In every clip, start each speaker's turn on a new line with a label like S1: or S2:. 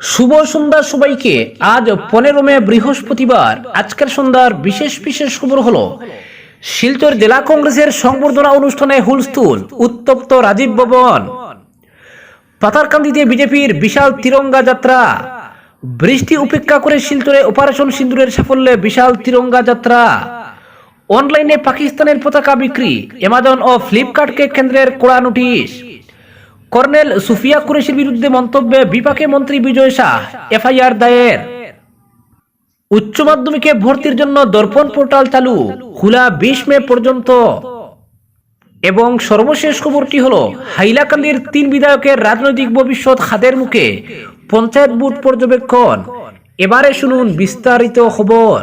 S1: শুভ সন্ধ্যা সবাইকে। আজ পনেরো মে বৃহস্পতিবার। আজকের সন্ধ্যার বিশেষ বিশেষ খবর হলো, শিলচর জেলা কংগ্রেসের সংবর্ধনা অনুষ্ঠানে হুলস্থুল, উত্তপ্ত রাজীব ভবন। পাতারকান্দিতে বিজেপির বিশাল তিরঙ্গা যাত্রা। বৃষ্টি উপেক্ষা করে শিলচরে অপারেশন সিন্দুরের সাফল্যে বিশাল তিরঙ্গা যাত্রা। অনলাইনে পাকিস্তানের পতাকা বিক্রি অ্যামাজন ও ফ্লিপকার্টকে কেন্দ্রের কড়া নোটিশ। কর্নেল সুফিয়া কুরেশির বিরুদ্ধে মন্তব্যে বিপাকে মন্ত্রী বিজয় শাহ, এফআইআর দায়ের। উচ্চ মাধ্যমিকে ভর্তির জন্য দর্পণ পোর্টাল চালু খোলা বিশ মে পর্যন্ত। এবং সর্বশেষ খবরটি হল, হাইলাকান্দির তিন বিধায়কের রাজনৈতিক ভবিষ্যৎ হাতের মুখে পঞ্চায়েত বুথ পর্যবেক্ষণ। এবারে শুনুন বিস্তারিত খবর।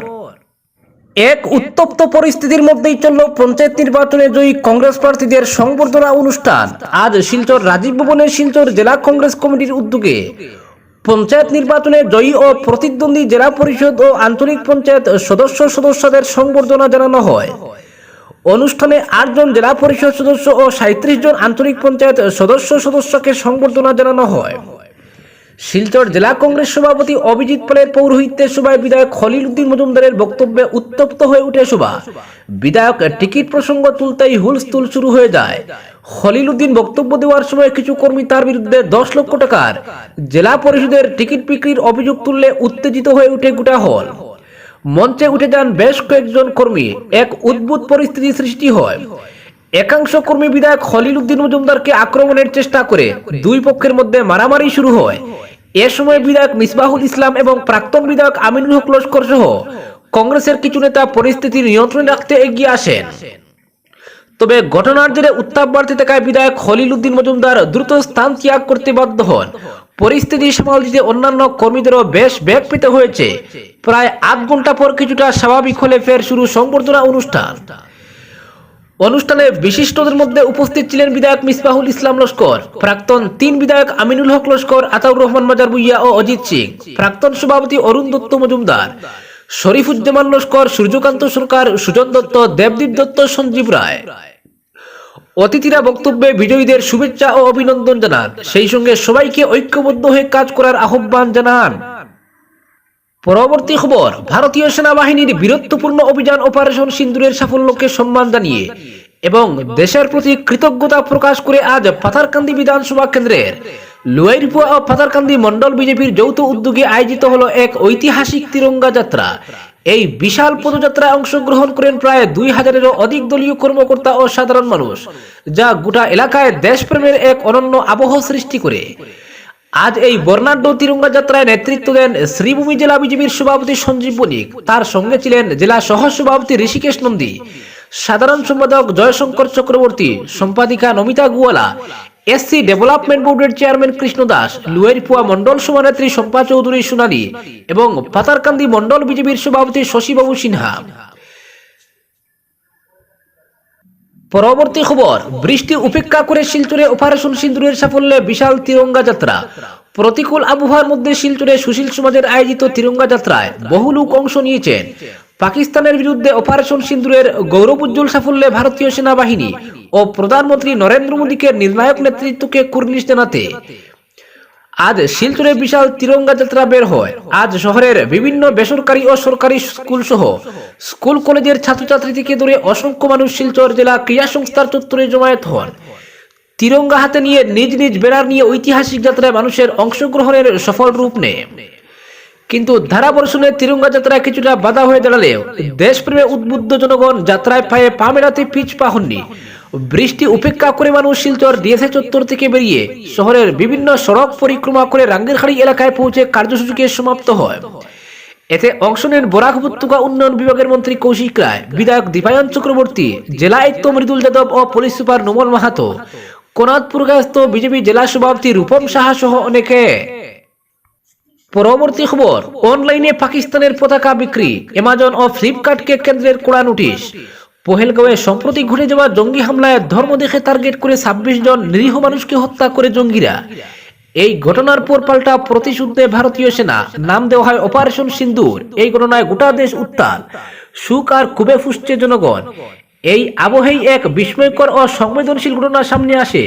S1: এক উত্তপ্ত পরিস্থিতির মধ্যেই চলল পঞ্চায়েত নির্বাচনে জয়ী কংগ্রেস প্রার্থীদের সংবর্ধনা অনুষ্ঠান। আজ শিলচর রাজীব ভবনের শিলচর জেলা কংগ্রেস কমিটির উদ্যোগে পঞ্চায়েত নির্বাচনে জয়ী ও প্রতিদ্বন্দ্বী জেলা পরিষদ ও আঞ্চলিক পঞ্চায়েত সদস্য সদস্যদের সংবর্ধনা জানানো হয়। অনুষ্ঠানে আটজন জেলা পরিষদ সদস্য ও সাঁত্রিশ জন আঞ্চলিক পঞ্চায়েত সদস্য সদস্যকে সংবর্ধনা জানানো হয়। শিলচর জেলা কংগ্রেস সভাপতি অভিজিৎ পালের পৌরোহিত্যের সভায় বিধায়ক খলিল উদ্দিন মজুমদারের বক্তব্যে উত্তপ্ত হয়ে উঠে সভা। বিধায়ক টিকিট প্রসঙ্গ তুলতেই হুলস্থুল শুরু হয়ে যায়। খলিল উদ্দিন বক্তব্য দেওয়ার সময় কিছু কর্মী তার বিরুদ্ধে দশ লক্ষ টাকার জেলা পরিষদের টিকিট বিক্রির অভিযোগ তুললে উত্তেজিত হয়ে উঠে গোটা হল। মঞ্চে উঠে যান বেশ কয়েকজন কর্মী। এক উদ্ভুত পরিস্থিতি সৃষ্টি হয়। একাংশ কর্মী বিধায়ক খলিল উদ্দিন মজুমদারকে আক্রমণের চেষ্টা করে দুই পক্ষের মধ্যে মারামারি শুরু হয়। এ সময় বিধায়ক মিসবাহুল ইসলাম এবং প্রাক্তন বিধায়ক আমিনুল হক লস্কর সহ কংগ্রেসের কিছু নেতা পরিস্থিতি নিয়ন্ত্রণে রাখতে এগিয়ে আসেন। তবে ঘটনার জেরে উত্তাপ বাড়তে থাকায় বিধায়ক খলিল উদ্দিন মজুমদার দ্রুত স্থান ত্যাগ করতে বাধ্য হন। পরিস্থিতি সামাল দিতে অন্যান্য কর্মীদেরও বেশ বেগ পেতে হয়েছে। প্রায় আধ ঘণ্টা পর কিছুটা স্বাভাবিক হলে ফের শুরু সংবর্ধনা অনুষ্ঠান। অনুষ্ঠানে বিশিষ্টদের মধ্যে উপস্থিত ছিলেন বিধায়ক মিসবাহুল ইসলাম লস্কর, প্রাক্তন তিন বিধায়ক আমিনুল হক লস্কর, আতাউর রহমান মাজার বুইয়া ও অজিত সিং, প্রাক্তন সভাপতি অরুণ দত্ত মজুমদার, শরীফুজ্জামান লস্কর, সূর্যকান্ত সরকার, সুজন দত্ত, দেবদীপ দত্ত, সঞ্জীব রায়। অতিথিরা বক্তব্যে বিজয়ীদের শুভেচ্ছা ও অভিনন্দন জানান। সেই সঙ্গে সবাইকে ঐক্যবদ্ধ হয়ে কাজ করার আহ্বান জানান পরবর্তী খবর, ভারতীয় সেনাবাহিনীর বীরত্বপূর্ণ অভিযান অপারেশন সিন্দুরের সাফল্যকে সম্মান জানিয়ে এবং দেশের প্রতি কৃতজ্ঞতা প্রকাশ করে আজ পাথারকান্দি বিধানসভা কেন্দ্রের লুয়াইরপুয়া ও পাথারকান্দি মন্ডল বিজেপির যৌথ উদ্যোগে আয়োজিত হলো এক ঐতিহাসিক তিরঙ্গা যাত্রা। এই বিশাল পদযাত্রায় অংশগ্রহণ করেন প্রায় দুই হাজারেরও অধিক দলীয় কর্মকর্তা ও সাধারণ মানুষ, যা গোটা এলাকায় দেশপ্রেমের এক অনন্য আবহ সৃষ্টি করে। আজ এই বর্ণাঢ্য তিরঙ্গা যাত্রায় নেতৃত্ব দেন শ্রীভূমি জেলা বিজেপির সভাপতি সঞ্জীব বণিক তার সঙ্গে ছিলেন জেলা সহ সভাপতি ঋষিকেশ নন্দী। সাধারণ সম্পাদক জয়শঙ্কর চক্রবর্তী, সম্পাদিকা নমিতা গুয়ালা এসসি ডেভেলপমেন্ট বোর্ডের চেয়ারম্যান কৃষ্ণ দাস, লুয়েরপুয়া মন্ডল সভানেত্রী শম্পা চৌধুরী সোনালী এবং পাতারকান্দি মন্ডল বিজেপির সভাপতি শশীবাবু সিনহা। পরবর্তী খবর, বৃষ্টি উপেক্ষা করে শিলচুরে অপারেশন সিন্দুরের সাফল্যে বিশাল তিরঙ্গা যাত্রা। প্রতিকূল আবহাওয়ার মধ্যে শিলচুরে সুশীল সমাজের আয়োজিত তিরঙ্গা যাত্রায় বহু লোক অংশ নিয়েছেন। পাকিস্তানের বিরুদ্ধে অপারেশন সিন্দুরের গৌরবোজ্জ্বল সাফল্যে ভারতীয় সেনাবাহিনী ও প্রধানমন্ত্রী নরেন্দ্র মোদীকে নির্ণায়ক নেতৃত্বকে কুর্নিশ জানাতে আজ শিলচরে বিশাল তিরঙ্গা যাত্রা বের হয়। আজ শহরের বিভিন্ন বেসরকারি ও সরকারি স্কুল সহ স্কুল কলেজের ছাত্রছাত্রী থেকে ধরে অসংখ্য মানুষ শিলচর জেলা ক্রীড়া সংস্থার চত্বরে জমায়েত হন। তিরঙ্গা হাতে নিয়ে নিজ নিজ বেড়ার নিয়ে ঐতিহাসিক যাত্রায় মানুষের অংশগ্রহণের সফল রূপ নেয়। কিন্তু ধারাবর্ষণে তিরঙ্গা যাত্রায় কিছুটা বাধা হয়ে দাঁড়ালেও দেশপ্রেমে উদ্বুদ্ধ জনগণ যাত্রায় পায়ে পা মেলাতে পিছ পা হননি। বৃষ্টি উপেক্ষা করে মানুষ শিলচর ডিএসএ চত্বর থেকে বেরিয়ে শহরের বিভিন্ন সড়ক পরিক্রমা করে রাঙ্গেরখাড়ি এলাকায় পৌঁছে কার্যসূচিকে সমাপ্ত হয়। এতে অংশ নেন বরাক উপত্যকা উন্নয়ন বিভাগের মন্ত্রী কৌশিক রায়, বিধায়ক দীপায়ন চক্রবর্তী, জেলা আয়ুক্ত মৃদুল যাদব ও পুলিশ সুপার নোমল মাহাতো কোনাদপুর গায়স্ত বিজেপি জেলা সভাপতি রূপম সাহা সহ অনেকে। পরবর্তী খবর, অনলাইনে পাকিস্তানের পতাকা বিক্রি, অ্যামাজন ও ফ্লিপকার্টকে কেন্দ্রের কড়া নোটিশ। পহেলগাঁওয়ে সম্প্রতি ঘটে যাওয়া জঙ্গি হামলায় ধর্ম দেখে টার্গেট করে ছাব্বিশ জন নিরীহ মানুষকে হত্যা করে জঙ্গিরা। এই ঘটনার পর পাল্টা প্রতিশুদ্ধে ভারতীয় সেনা নাম দেওয়া হয় অপারেশন সিন্দুর। এই ঘটনায় গোটা দেশ উত্তাল। সুখ আর খুবে ফুসছে জনগণ। এই আবহেই এক বিস্ময়কর ও সংবেদনশীল ঘটনা সামনে আসে।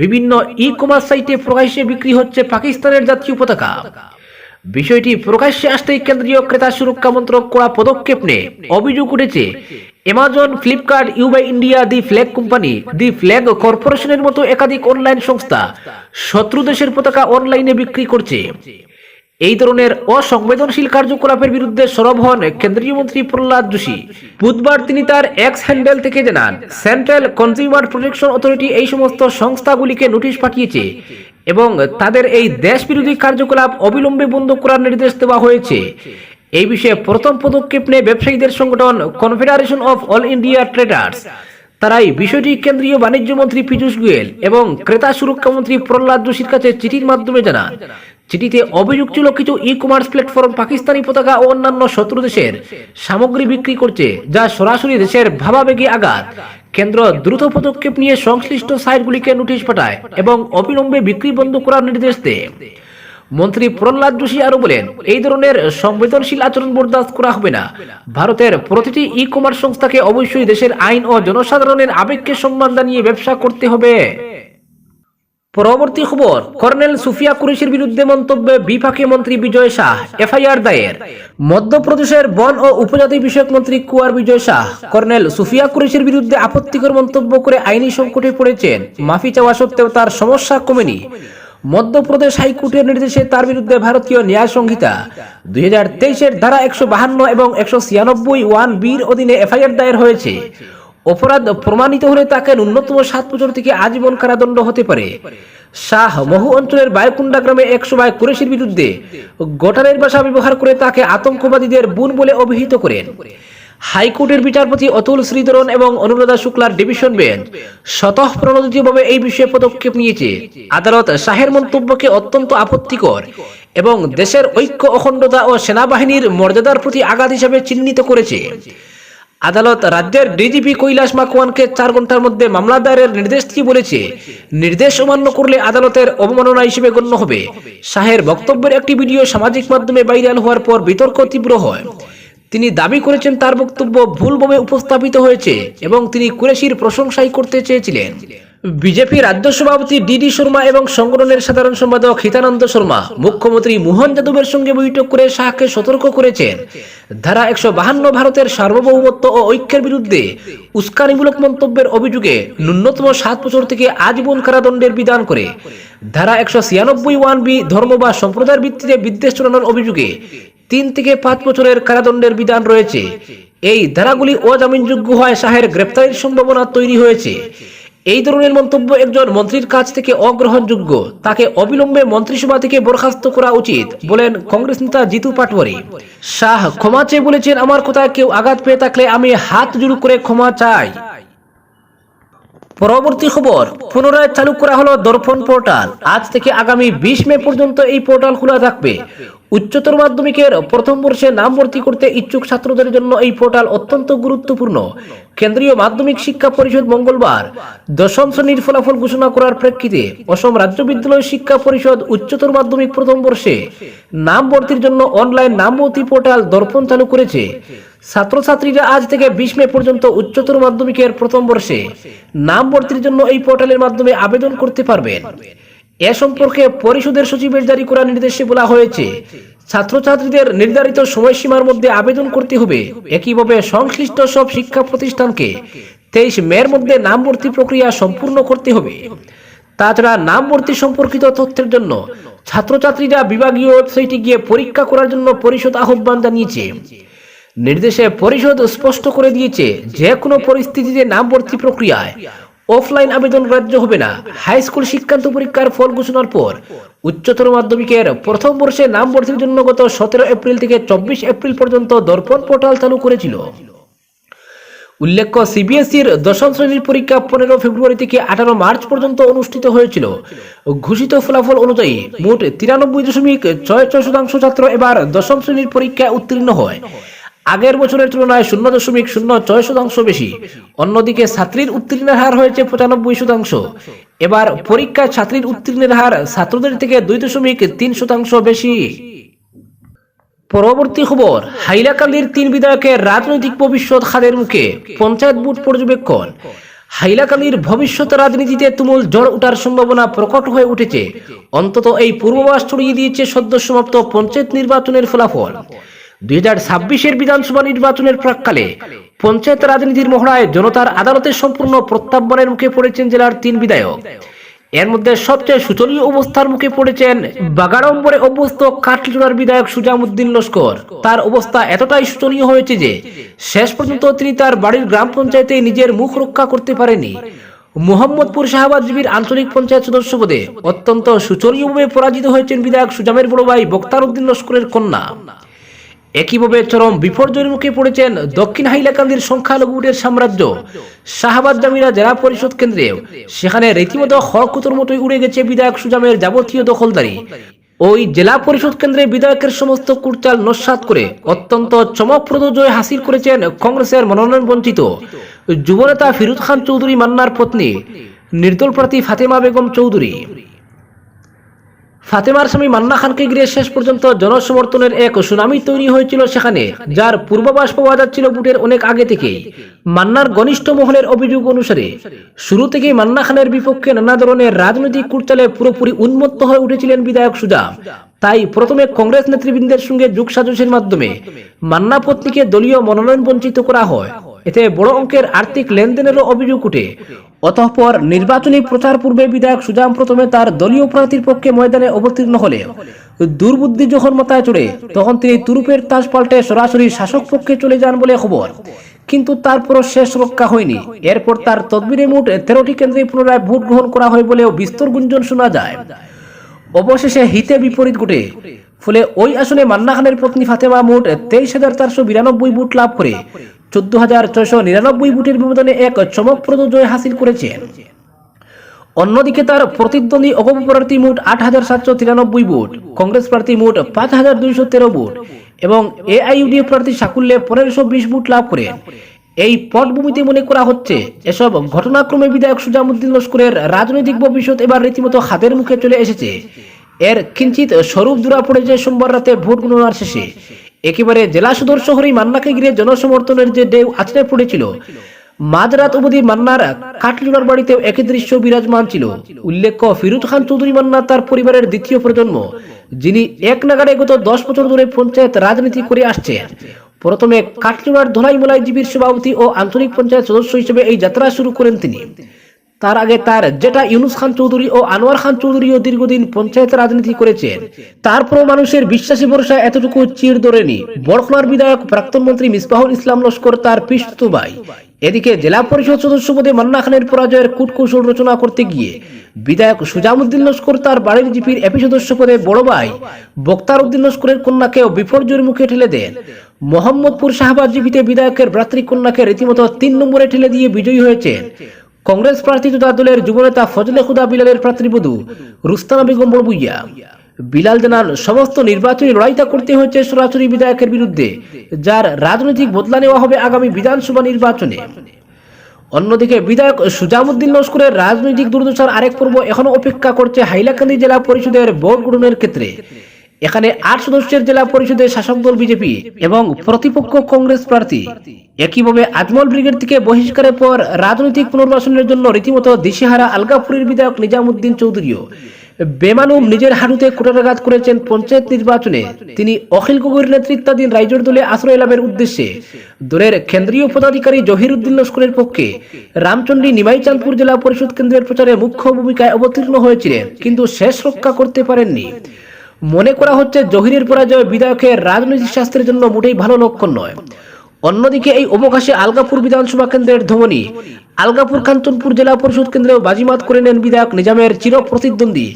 S1: বিভিন্ন ই কমার্স সাইটে প্রকাশ্যে বিক্রি হচ্ছে পাকিস্তানের জাতীয় পতাকা। বিষয়টি প্রকাশ্যে আসতেই কেন্দ্রীয় ক্রেতা সুরক্ষা মন্ত্রক কড়া পদক্ষেপ নিয়ে অভিযোগ উঠেছে Amazon Flipkart ইউবাই India the flag company the flag কর্পোরেশনের মতো একাধিক অনলাইন সংস্থা শত্রু দেশের পতাকা অনলাইনে বিক্রি করছে। এই ধরনের অসংবেদনশীল কার্যকলাপের বিরুদ্ধে সরব হন কেন্দ্রীয় মন্ত্রী প্রহ্লাদ যোশী। বুধবার তিনি তার এক্স হ্যান্ডেল থেকে জানান, সেন্ট্রাল কনজিউমার প্রোটেকশন অথরিটি এই সমস্ত সংস্থাগুলিকে নোটিশ পাঠিয়েছে এবং তাদের এই দেশ বিরোধী কার্যকলাপ অবিলম্বে বন্ধ করার নির্দেশ দেওয়া হয়েছে। এই বিষয়ে প্রথম পদক্ষেপ নিয়ে ব্যবসায়ীদের সংগঠন Confederation of All India Traders. তারাই বিষয়টি কেন্দ্রীয় বাণিজ্য মন্ত্রী পীযূষ গোয়েল এবং ক্রেতা সুরক্ষা মন্ত্রী প্রহ্লাদ যোশীর কাছে চিঠির মাধ্যমে জানান চিঠিতে অভিযোগ ছিল কিছু ই কমার্স প্ল্যাটফর্ম পাকিস্তানি পতাকা ও অন্যান্য শত্রু দেশের সামগ্রী বিক্রি করছে, যা সরাসরি দেশের ভাবাবেগে আঘাত। কেন্দ্র দ্রুত পদক্ষেপ নিয়ে সংশ্লিষ্ট সাইটগুলিকে নোটিশ পাঠায় এবং অবিলম্বে বিক্রি বন্ধ করার নির্দেশ দেয়। মন্ত্রী প্রহ্লাদ যোশী আরও বলেন, এই ধরনের সংবেদনশীল আচরণ বরদাস্ত করা হবে না। ভারতের প্রতিটি ই কমার্স সংস্থাকে অবশ্যই দেশের আইন ও জনসাধারণের আবেগকে সম্মান জানিয়ে ব্যবসা করতে হবে। পরবর্তী খবর, কর্নেল সুফিয়া কুরেশির বিরুদ্ধে মন্তব্যে বিপাকে মন্ত্রী বিজয় শাহ, এফআইআর দায়ের। মধ্যপ্রদেশের বন ও উপজাতি বিষয়ক মন্ত্রী কুয়ার বিজয় শাহ, কর্নেল সুফিয়া কুরেশির বিরুদ্ধে আপত্তিকর মন্তব্য করে আইনি সংকটে পড়েছেন। মাফি চাওয়া সত্ত্বেও তার সমস্যা কমেনি। মধ্যপ্রদেশ হাইকোর্টের নির্দেশে তার বিরুদ্ধে ভারতীয় ন্যায় সংহিতা। দুই হাজার তেইশের ধারা একশো বাহান্ন এবং একশো ছিয়ানব্বই ওয়ান বির অধীনে এফআইআর দায়ের হয়েছে। অপরাধ প্রমাণিত হলে তাকে ন্যূনতম সাত বছর থেকে আজীবন কারাদণ্ড হতে পারে। শাহ মহু অঞ্চলের বায়কুন্ডা গ্রামে এক সভায় কুরেশির বিরুদ্ধে গটারের ভাষা ব্যবহার করে তাকে আতঙ্কবাদীদের বুন বলে অভিহিত করেন। হাইকোর্টের বিচারপতি অতুল শ্রীধরন এবং অনুরাধা শুক্লার ডিভিশন বেঞ্চ স্বতঃ প্রণোদিতভাবে এই বিষয়ে পদক্ষেপ নিয়েছে। আদালত শাহের মন্তব্যকে অত্যন্ত আপত্তিকর এবং দেশের ঐক্য, অখণ্ডতা ও সেনাবাহিনীর মর্যাদার প্রতি আঘাত হিসাবে চিহ্নিত করেছে। আদালত রাজ্যের ডিজিপি কৈলাস মাকওয়ানকে চার ঘণ্টার মধ্যে মামলা দায়েরের নির্দেশ কি বলেছে, নির্দেশ অমান্য করলে আদালতের অবমাননা হিসেবে গণ্য হবে। শাহের বক্তব্যের একটি ভিডিও সামাজিক মাধ্যমে ভাইরাল হওয়ার পর বিতর্ক তীব্র হয়। তিনি দাবি করেছেন তার বক্তব্য ভুলভাবে উপস্থাপিত হয়েছে এবং তিনি কুরেশির প্রশংসাই করতে চেয়েছিলেন। বিজেপি রাজ্য সভাপতি ডিডি শর্মা এবং সংগঠনের সাধারণ সম্পাদক হিতানন্দ শর্মা, মুখ্যমন্ত্রী মোহন যাদবের সঙ্গে বৈঠক করে শাহকে সতর্ক করেছেন। ধারা একশো বাহান্ন ভারতের সার্বভৌমত্ব ও ঐক্যের বিরুদ্ধে উস্কানিমূলক মন্তব্যের অভিযোগে ন্যূনতম সাত বছর থেকে আজীবন কারাদণ্ডের বিধান করে। ধারা একশো ছিয়ানব্বই ওয়ান বি ধর্ম বা সম্প্রদায়ের ভিত্তিতে বিদ্বেষ চড়ানোর অভিযোগে তিন থেকে পাঁচ বছরের কারাদণ্ডের বিধান রয়েছে। এই ধারাগুলি অজামিনযোগ্য হয় শাহের গ্রেপ্তারির সম্ভাবনা তৈরি হয়েছে। এই ধরনের মন্তব্য একজন মন্ত্রীর কাছ থেকে অগ্রহণযোগ্য। তাকে অবিলম্বে মন্ত্রিসভা থেকে বরখাস্ত করা উচিত, বলেন কংগ্রেস নেতা জিতু পাটওয়ারি শাহ ক্ষমা চেয়ে বলেছেন, আমার কথায় কেউ আঘাত পেয়ে থাকলে আমি হাত জুড়ু করে ক্ষমা চাই। পরবর্তী খবর, পুনরায় চালু করা হলো দর্পণ পোর্টাল। আজ থেকে আগামী বিশ মে পর্যন্ত এই পোর্টাল খোলা থাকবে। উচ্চতর মাধ্যমিকের প্রথম বর্ষে নাম ভর্তি করতে ইচ্ছুক ছাত্রদের জন্য এই পোর্টাল অত্যন্ত গুরুত্বপূর্ণ। কেন্দ্রীয় মাধ্যমিক শিক্ষা পরিষদ মঙ্গলবার দশম শ্রেণির ফলাফল ঘোষণা করার প্রেক্ষিতে অসম রাজ্য বিদ্যালয় শিক্ষা পরিষদ উচ্চতর মাধ্যমিক প্রথম বর্ষে নাম ভর্তির জন্য অনলাইন নাম ভর্তি পোর্টাল দর্পণ চালু করেছে। ছাত্রছাত্রীরা আজ থেকে বিশ মে পর্যন্ত উচ্চতর মাধ্যমিকের প্রথম বর্ষে নাম ভর্তির জন্য এই পোর্টালের মাধ্যমে আবেদন করতে পারবেন। এ সম্পর্কে পরিষদের সচিবের জারি করা নির্দেশে বলা হয়েছে, ছাত্রছাত্রীদের নির্ধারিত সময়সীমার মধ্যে আবেদন করতে হবে। একইভাবে সংশ্লিষ্ট সব শিক্ষা প্রতিষ্ঠানকে তেইশ মের মধ্যে নাম ভর্তি প্রক্রিয়া সম্পূর্ণ করতে হবে। তাছাড়া নাম ভর্তি সম্পর্কিত তথ্যের জন্য ছাত্রছাত্রীরা বিভাগীয় ওয়েবসাইটে গিয়ে পরীক্ষা করার জন্য পরিষদ আহ্বান জানিয়েছে। নির্দেশে পরিষদ স্পষ্ট করে দিয়েছে, যে কোনো পরিস্থিতিতে নাম ভর্তি প্রক্রিয়ায় অফলাইন আবেদন গ্রাহ্য হবে না। হাই স্কুল শিক্ষান্ত পরীক্ষার ফল ঘোষণার পর উচ্চতর মাধ্যমিকের প্রথম বর্ষে নাম ভর্তির জন্য গত সতেরো এপ্রিল থেকে চব্বিশ এপ্রিল পর্যন্ত দর্পণ পোর্টাল চালু করেছিল। উল্লেখ্য, সিবিএসইর দশম শ্রেণির পরীক্ষা পনেরো ফেব্রুয়ারি থেকে আঠারো মার্চ পর্যন্ত অনুষ্ঠিত হয়েছিল। ঘোষিত ফলাফল অনুযায়ী মোট তিরানব্বই দশমিক ছয় ছয় শতাংশ ছাত্র এবার দশম শ্রেণির পরীক্ষায় উত্তীর্ণ হয়। আগের বছরের তুলনায় শূন্য দশমিক শূন্য ছয় শতাংশ বেশি। অন্যদিকে ছাত্রীর উত্তীর্ণের হার হয়েছে পঁচানব্বই শতাংশ। এবার পরীক্ষায় ছাত্রীর উত্তীর্ণের হার ছাত্রদের থেকে দুই দশমিক তিন শতাংশ বেশি। পরবর্তী খবর, হাইলাকান্দির তিন বিধায়কের রাজনৈতিক ভবিষ্যৎ খাদের মুখে পঞ্চায়েত বুট পর্যবেক্ষণ। হাইলাকান্দির ভবিষ্যৎ রাজনীতিতে তুমুল জ্বর ওঠার সম্ভাবনা প্রকট হয়ে উঠেছে। অন্তত এই পূর্বাভাস ছড়িয়ে দিয়েছে সদ্য সমাপ্ত পঞ্চায়েত নির্বাচনের ফলাফল। দুই বিধানসভা নির্বাচনের প্রাককালে পঞ্চায়েত রাজনীতির মহড়ায় জনতার আদালতে সম্পূর্ণ প্রত্যাহ্বানের মুখে পড়েছেন জেলার তিন বিধায়ক। এর মধ্যে সবচেয়ে শোচনীয় অবস্থার মুখে পড়েছেন বাগাড়ম্বরে অভ্যস্ত বিধায়ক সুজামুদ্দিন লস্কর। তার অবস্থা এতটাই শোচনীয় হয়েছে যে শেষ পর্যন্ত তিনি তার বাড়ির গ্রাম পঞ্চায়েতে নিজের মুখ রক্ষা করতে পারেনি মোহাম্মদপুর শাহবাজ আঞ্চলিক পঞ্চায়েত সদস্য পদে অত্যন্ত শোচনীয়ভাবে পরাজিত হয়েছেন বিধায়ক সুজামের বড় ভাই লস্করের কন্যা। একইভাবে চরম বিপর্যয়ের মুখে পড়েছেন দক্ষিণ হাইলাকান্দির সংখ্যালঘুদের সাম্রাজ্য। শাহবাজ জামিরা জেলা পরিষদ কেন্দ্রে। সেখানে রীতিমতো খড়কুতোর মতোই উড়ে গেছে বিধায়ক সুজামের যাবতীয় দখলদারি। ওই জেলা পরিষদ কেন্দ্রে বিধায়কের সমস্ত কুরচাল নস্বাত করে অত্যন্ত চমকপ্রদ জয় হাসিল করেছেন কংগ্রেসের মনোনয়ন বঞ্চিত যুবনেতা ফিরুজ খান চৌধুরী মান্নার পত্নী। নির্দল প্রার্থী ফাতেমা বেগম চৌধুরী। ফাতেমার স্বামী মান্না খানকে ঘিরে শেষ পর্যন্ত জনসমর্থনের এক সুনামি তৈরি হয়েছিল সেখানে, যার পূর্বাভাস পাওয়া যাচ্ছিল বুটের অনেক আগে থেকেই। মান্নার ঘনিষ্ঠ মহলের অভিযোগ অনুসারে, শুরু থেকেই মান্না খানের বিপক্ষে নানা ধরনের রাজনৈতিক কুটচালে পুরোপুরি উন্মত্ত হয়ে উঠেছিলেন বিধায়ক সুজা। তাই প্রথমে কংগ্রেস নেতৃবৃন্দের সঙ্গে যোগসাজসের মাধ্যমে মান্না পত্নীকে দলীয় মনোনয়ন বঞ্চিত করা হয়। এতে বড় অঙ্কের আর্থিক লেনদেনেরও অভিযোগ উঠে। অতঃপর নির্বাচনী প্রচার পূর্বে বিধায়ক সুজাম প্রথমে তার দলীয় প্রার্থীর পক্ষে ময়দানে অবতীর্ণ হলে। দুর্বুদ্ধি যখন মাথায় চড়ে, তখন তিনি তুরুপের তাস পাল্টে সরাসরি শাসক পক্ষে চলে যান বলে খবর। কিন্তু তারপরও শেষ রক্ষা হয়নি। এরপর তার তদবিরে মোট তেরোটি কেন্দ্রে পুনরায় ভোট গ্রহণ করা হয় বলেও বিস্তর গুঞ্জন শোনা যায়। অবশেষে হিতে বিপরীত ঘটে। ফলে ওই আসনে মান্না খানের পত্নী ফাতেমা মোট তেইশ হাজার চারশো বিরানব্বই ভোট লাভ করে। চোদ্দ হাজার ছয়শো নিরানব্বই বুটের ব্যবধানে এক চমকপ্রদ জয় হাসিল করেছেন অন্যদিকে তার প্রতিদ্বন্দ্বী অগপ প্রার্থী মোট আট হাজার সাতশো তিরানব্বই বুট, কংগ্রেস প্রার্থী মোট পাঁচ হাজার দুইশো তেরো বুট এবং এআইইউডিএফ প্রার্থী সাকুল্যে পনেরোশো বিশ বুট লাভ করেন এই পটভূমিতে মনে করা হচ্ছে, এসব ঘটনাক্রমে বিধায়ক সুজামুদ্দিন লস্করের রাজনৈতিক ভবিষ্যৎ এবার রীতিমতো হাতের মুখে চলে এসেছে। এর কিঞ্চিত স্বরূপ দূরা পড়েছে সোমবার রাতে ভোট গণনার শেষে। একেবারে জেলা সদর শহরেই মান্নাকে ঘিরে জনসমর্থনের যে ঢেউ আছড়ে পড়েছিল, মাঝরাত অবধি মান্নার কাটলিওয়ার বাড়িতেও একই দৃশ্য বিরাজমান ছিল। উল্লেখ্য, ফিরুজ খান চৌধুরী মান্না তার পরিবারের দ্বিতীয় প্রজন্ম, যিনি এক নাগারে গত দশ বছর ধরে পঞ্চায়েত রাজনীতি করে আসছে প্রথমে কাটলিওয়ার ধলাইমলাই জীবীর সভাপতি ও আঞ্চলিক পঞ্চায়েত সদস্য হিসেবে এই যাত্রা শুরু করেন তিনি। তার আগে তার যেটা ইউনুস খান চৌধুরী ও আনোয়ার খান চৌধুরীও দীর্ঘদিন পঞ্চায়েত রাজনীতি করেছেন। তারপরও মানুষের বিশ্বাসী ভরসা এতটুকু চির ধরেনি। বড়খলার বিধায়ক, প্রাক্তন মন্ত্রী মিসবাহুল ইসলাম লস্কর, তার পিস্তুত ভাই এদিকে জেলা পরিষদ সদস্য পদে মান্না খানের পরাজয়ের কূটকৌশল রচনা করতে গিয়ে বিধায়ক সুজামুদ্দিন লস্কর, তার বাড়ির জিপির এপি সদস্য পদে বড় ভাই বক্তার উদ্দিন লস্করের কন্যাকেও বিপর্যয়ের মুখে ঠেলে দেন। মোহাম্মদপুর শাহবাজ জিপিতে বিধায়কের ভ্রাতৃকন্যাকে রীতিমতো তিন নম্বরে ঠেলে দিয়ে বিজয়ী হয়েছেন। কংগ্রেস প্রার্থী তথা দলের যুবনেতা ফজলে খুদা বিলালের প্রার্থীবধূ রুস্তানা বেগম বড়বুইয়া। বিলাল জানান, সমস্ত নির্বাচনী লড়াইটা করতে হয়েছে সরাসরি বিধায়কের বিরুদ্ধে, যার রাজনৈতিক বদলা নেওয়া হবে আগামী বিধানসভা নির্বাচনে। অন্যদিকে বিধায়ক সুজামুদ্দিন লস্করের রাজনৈতিক দুর্দশার আরেক পর্ব এখনও অপেক্ষা করছে হাইলাকান্দি জেলা পরিষদের ভোট গ্রহণের ক্ষেত্রে। এখানে আট সদস্যের জেলা পরিষদের শাসক দল বিজেপি এবং প্রতিপক্ষ কংগ্রেস প্রার্থী। একইভাবে আজমল ব্রিগেড থেকে বহিষ্কারের পর রাজনৈতিক পুনর্বাসনের জন্য রীতিমতো দিশেহারা আলগাপুরের বিধায়ক নিজামুদ্দিন চৌধুরীও বেমানুম নিজের হাঁটুতে কুটারাঘাত করেছেন পঞ্চায়েত নির্বাচনে। তিনি অখিল গগৈর নেতৃত্বাধীন রাইজোর দলে আশ্রয় লাভের উদ্দেশ্যে দলের কেন্দ্রীয় পদাধিকারী জহিরুদ্দিন লস্করের পক্ষে রামচন্ডী নিমাইচাঁদপুর জেলা পরিষদ কেন্দ্রের প্রচারে মুখ্য ভূমিকায় অবতীর্ণ হয়েছিলেন, কিন্তু শেষ রক্ষা করতে পারেননি। মনে করা হচ্ছে জহিরের পরাজয় বিধায়কের রাজনৈতিক শাস্ত্রের জন্য মোটেই ভালো লক্ষণ নয়। অন্যদিকে এই অবকাশে আলগাপুর বিধানসভা কেন্দ্রের ধমনী, আলগাপুর কাঞ্চনপুর জেলা পরিষদ কেন্দ্রেও বাজিমাত করে নেন বিধায়ক নিজামের চির প্রতিদ্বন্দ্বী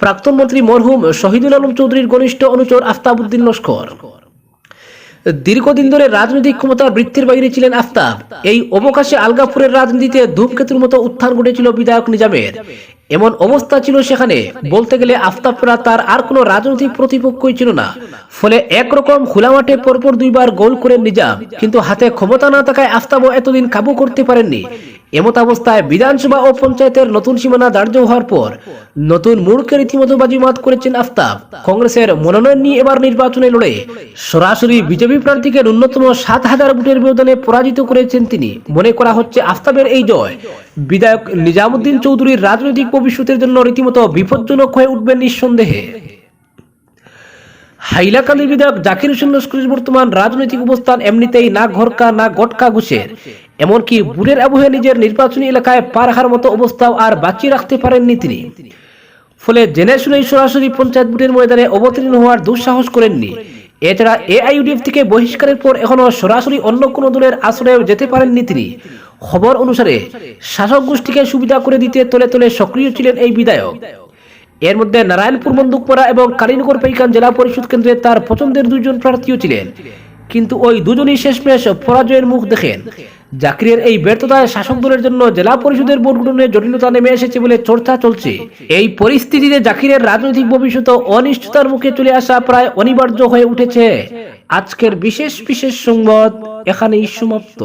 S1: প্রাক্তন মন্ত্রী মরহুম শহীদুল আলম চৌধুরীর ঘনিষ্ঠ অনুচর আফতাবউদ্দিন লস্কর। দীর্ঘদিন ধরে রাজনৈতিক ক্ষমতার বৃত্তির বাইরে ছিলেন আফতাব। এই অবকাশে আলগাপুরের রাজনীতিতে ধূমকেতুর মতো উত্থান ঘটেছিল বিধায়ক নিজামের। এমন অবস্থা ছিল সেখানে। বলতে গেলে আফতাবরা তার আর কোনো রাজনৈতিক প্রতিপক্ষই ছিল না। ফলে একরকম খোলা মাঠে পরপর দুইবার গোল করেন নিজাম। কিন্তু হাতে ক্ষমতা না থাকায় আফতাবও এতদিন কাবু করতে পারেননি। এমত অবস্থায় বিধানসভা ও পঞ্চায়েতের নতুন সীমানা ধার্য হওয়ার পর নতুন মুড়কে রীতিমতো বাজিমাত করেছেন আফতাব। কংগ্রেসের মনোনয়ন নিয়ে এবার নির্বাচনে লড়ে সরাসরি বিজেপি প্রার্থীকে ন্যূনতম সাত হাজার ভোটের ব্যবধানে পরাজিত করেছেন তিনি। মনে করা হচ্ছে আফতাবের এই জয়। বিধায়ক নিজামুদ্দিন চৌধুরীর রাজনৈতিক ভবিষ্যতের জন্য রীতিমতো বিপজ্জনক হয়ে উঠবেন নিঃসন্দেহে। হাইলাকান্দির বিধায়ক জাকির হোসেন লস্করের বর্তমান রাজনৈতিক অবস্থান এমনিতেই না ঘরকা, না গটকা ঘুষের। এমনকি বুড়ের আবহে নিজের নির্বাচনী এলাকায় পা রাখার মতো অবস্থাও আর বাঁচিয়ে রাখতে পারেননি তিনি। ফলে জেনে শুনেই সরাসরি পঞ্চায়েত ভোটের ময়দানে অবতীর্ণ হওয়ার দুঃসাহস করেননি। এছাড়া এআইইউডিএফ থেকে বহিষ্কারের পর এখনও সরাসরি অন্য কোনো দলের যেতে পারেননি তিনি। খবর অনুসারে শাসক গোষ্ঠীকে সুবিধা করে দিতে তলে তলে সক্রিয় ছিলেন এই বিধায়ক। এর মধ্যে নারায়ণপুর বন্দুকপাড়া এবং কালীনগর পেইকান জেলা পরিষদ কেন্দ্রে তার পছন্দের দুইজন প্রার্থীও ছিলেন। কিন্তু ওই দুজনই শেষমেশ পরাজয়ের মুখ দেখেন। জাকিরের এই ব্যর্থতায় শাসক দলের জন্য জেলা পরিষদের ভোট গ্রহণের জটিলতা নেমে এসেছে বলে চর্চা চলছে। এই পরিস্থিতিতে জাকিরের রাজনৈতিক ভবিষ্যৎ অনিশ্চয়তার মুখে চলে আসা প্রায় অনিবার্য হয়ে উঠেছে। আজকের বিশেষ বিশেষ সংবাদ এখানেই সমাপ্ত।